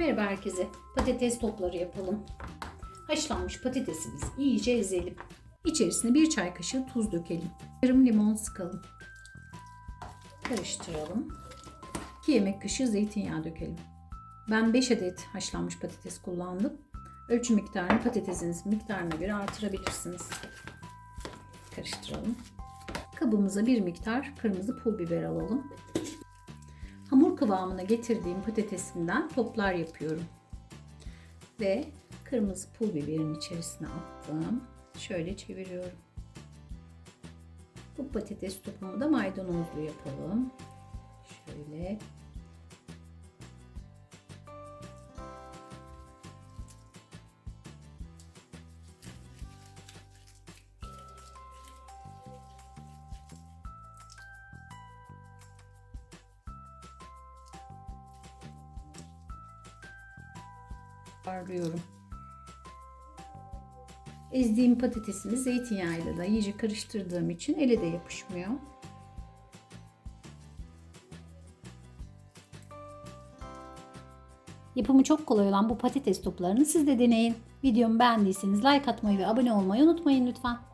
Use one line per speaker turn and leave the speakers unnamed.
Merhaba herkese. Patates topları yapalım. Haşlanmış patatesimizi iyice ezelim. İçerisine bir çay kaşığı tuz dökelim. Yarım limon sıkalım. Karıştıralım. 2 yemek kaşığı zeytinyağı dökelim. Ben 5 adet haşlanmış patates kullandım. Ölçü miktarını patatesinizin miktarına göre artırabilirsiniz. Karıştıralım. Kabımıza bir miktar kırmızı pul biber alalım. Hamur kıvamına getirdiğim patatesimden toplar yapıyorum. Ve kırmızı pul biberin içerisine attım. Şöyle çeviriyorum. Bu patates topumu da maydanozlu yapalım. Parlıyorum. Ezdiğim patatesimi zeytinyağıyla da iyice karıştırdığım için ele de yapışmıyor. Yapımı çok kolay olan bu patates toplarını siz de deneyin. Videomu beğendiyseniz like atmayı ve abone olmayı unutmayın lütfen.